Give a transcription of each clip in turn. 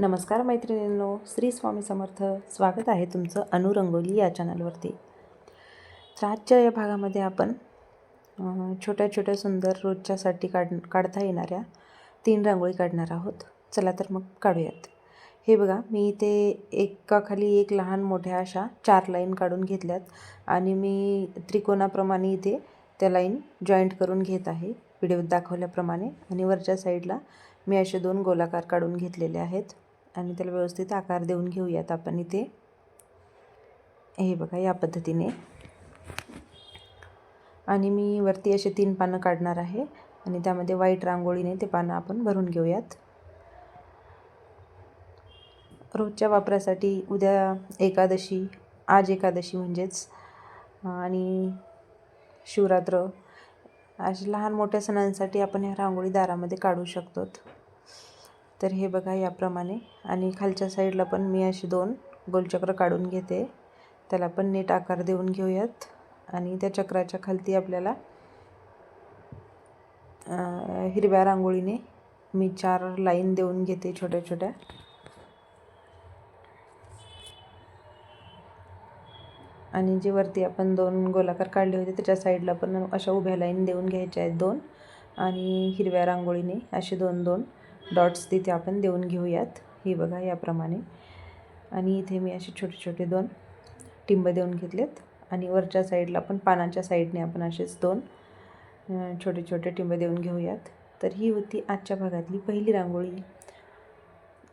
नमस्कार मैत्रिणींनो श्री स्वामी समर्थ. स्वागत आहे तुमचं अनुरंगोली या चॅनलवरती तर आजच्या या भागामध्ये आपण छोट्या छोट्या सुंदर रोजच्यासाठी काढ काढता येणाऱ्या तीन रांगोळी काढणार आहोत. चला तर मग काढूयात. हे बघा मी इथे एकाखाली एक लहान मोठ्या अशा चार लाईन काढून घेतल्यात आणि मी त्रिकोणाप्रमाणे इथे त्या लाईन जॉईंट करून घेत आहे. व्हिडिओत दाखवल्याप्रमाणे आणि वरच्या साईडला मी असे दोन गोलाकार काढून घेतलेले आहेत. आणि त्याला व्यवस्थित आकार देऊन घेऊयात आपण इथे. हे बघा या पद्धतीने. आणि मी वरती असे तीन पानं काढणार आहे आणि त्यामध्ये व्हाईट रांगोळीने ते पानं आपण भरून घेऊयात. रोजच्या वापरासाठी उद्या एकादशी आज एकादशी म्हणजेच आणि शिवरात्र अशा लहान मोठ्या सणांसाठी आपण ह्या रांगोळी दारामध्ये काढू शकतो तर हे बघा याप्रमाणे. आणि खालच्या साईडला पण मी अशी दोन गोलचक्र काढून घेते. त्याला पण नीट आकार देऊन घेऊयात. आणि त्या चक्राच्या खालती आपल्याला हिरव्या रांगोळीने मी चार लाईन देऊन घेते छोट्या छोट्या. आणि जे वरती आपण दोन गोलाकार काढले होते त्याच्या साईडला पण अशा उभ्या लाईन देऊन घ्यायच्या आहेत दोन. आणि हिरव्या रांगोळीने असे दोन दोन डॉट्स तिथे आपण देऊन घेऊयात. हे बघा याप्रमाणे. आणि इथे मी असे छोटे छोटे दोन टिंब देऊन घेतलेत. आणि वरच्या साईडला पण पानाच्या साईडने आपण असेच दोन छोटे छोटे टिंब देऊन घेऊयात. तर ही होती आजच्या भागातली पहिली रांगोळी.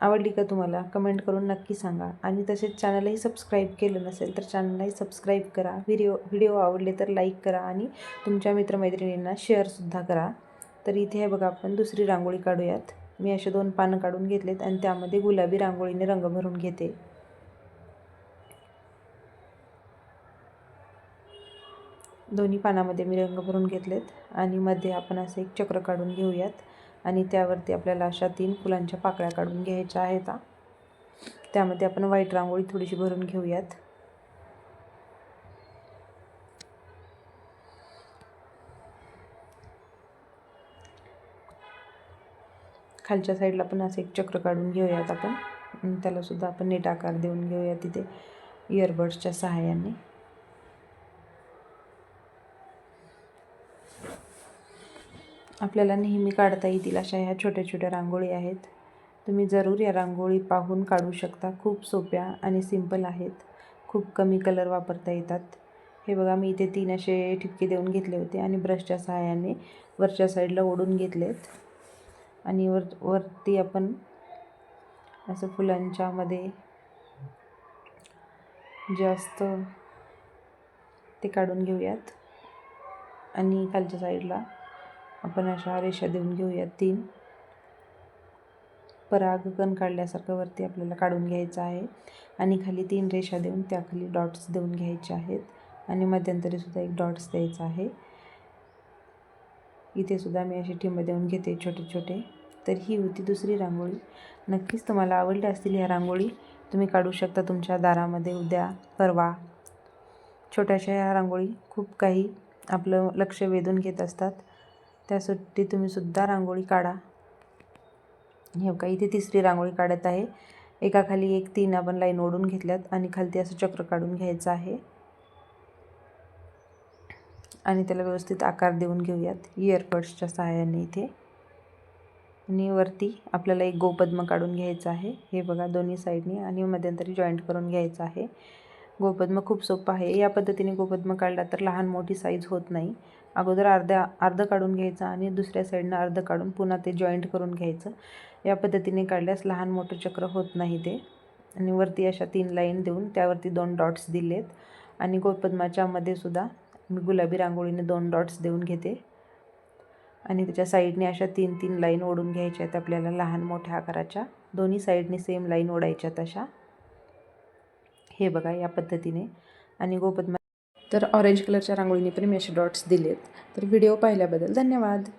आवडली का तुम्हाला? कमेंट करून नक्की सांगा. आणि तसेच चॅनलही सबस्क्राईब केलं नसेल तर चॅनलही सबस्क्राईब करा. व्हिडिओ व्हिडिओ आवडले तर लाईक करा आणि तुमच्या मित्रमैत्रिणींना शेअरसुद्धा करा. तर इथे हे बघा आपण दुसरी रांगोळी काढूयात. मी असे दोन पानं काढून घेतलेत आणि त्यामध्ये गुलाबी रांगोळीने रंग भरून घेते. दोन्ही पानामध्ये मी रंग भरून घेतलेत आणि मध्ये आपण असं एक चक्र काढून घेऊयात आणि त्यावरती आपल्याला अशा तीन फुलांच्या पाकळ्या काढून घ्यायच्या आहेत. त्यामध्ये आपण व्हाईट रांगोळी थोडीशी भरून घेऊयात. खालच्या साईडला पण असं एक चक्र काढून घेऊयात आपण. त्यालासुद्धा आपण नीट आकार देऊन घेऊया तिथे इयरबड्सच्या सहाय्याने. आपल्याला नेहमी काढता येतील अशा ह्या छोट्या छोट्या रांगोळी आहेत. तुम्ही जरूर या रांगोळी पाहून काढू शकता. खूप सोप्या आणि सिंपल आहेत. खूप कमी कलर वापरता येतात. हे बघा मी इथे तीन असे ठिपके देऊन घेतले होते आणि ब्रशच्या सहाय्याने वरच्या साईडला ओढून घेतलेत. आणि वर वरती आपण असं फुलांच्यामध्ये जास्त ते काढून घेऊयात. आणि खालच्या साईडला आपण अशा रेषा देऊन घेऊयात तीन. परागकण काढल्यासारखं वरती आपल्याला काढून घ्यायचं आहे. आणि खाली तीन रेषा देऊन त्याखाली डॉट्स देऊन घ्यायचे आहेत. आणि मध्यंतरीसुद्धा एक डॉट्स द्यायचा आहे. इथे सुद्धा मी अशी ठिंब देऊन घेते छोटे छोटे. तर ही होती दुसरी रांगोळी. नक्कीच तुम्हाला आवडल्या असतील ह्या रांगोळी. तुम्ही काढू शकता तुमच्या दारामध्ये उद्या परवा. छोट्याशा ह्या रांगोळी खूप काही आपलं लक्ष वेधून घेत असतात. त्यासाठी तुम्ही सुद्धा रांगोळी काढा. हे बघा इथे तिसरी रांगोळी काढत आहे. एकाखाली एक तीन आपण लाईन ओढून घेतल्यात आणि खालती असं चक्र काढून घ्यायचं आहे. आणि त्याला व्यवस्थित आकार देऊन घेऊयात. इयरबड्सच्या सहाय्याने इथे. आणि वरती आपल्याला एक गोपद्म काढून घ्यायचं आहे. हे बघा दोन्ही साईडनी आणि मध्यंतरी जॉईंट करून घ्यायचं आहे. गोपद्म खूप सोपं आहे. या पद्धतीने गोपद्म काढला तर लहान मोठी साईज होत नाही. अगोदर अर्ध्या अर्ध काढून घ्यायचं आणि दुसऱ्या साईडनं अर्ध काढून पुन्हा ते जॉईंट करून घ्यायचं. या पद्धतीने काढल्यास लहान मोठं चक्र होत नाही ते. आणि वरती अशा तीन लाईन देऊन त्यावरती दोन डॉट्स दिलेत. आणि गोपद्माच्यामध्ये सुद्धा मी गुलाबी रांगोळीने दोन डॉट्स देऊन घेते. आणि त्याच्या साईडने अशा तीन तीन लाईन ओढून घ्यायच्या आहेत आपल्याला लहान मोठ्या आकाराच्या. दोन्ही साईडने सेम लाईन ओढायच्या तशा हे बघा या पद्धतीने. आणि गोपद्मा तर ऑरेंज कलरच्या रांगोळीने पण मी असे डॉट्स दिलेत. तर व्हिडिओ पाहिल्याबद्दल धन्यवाद.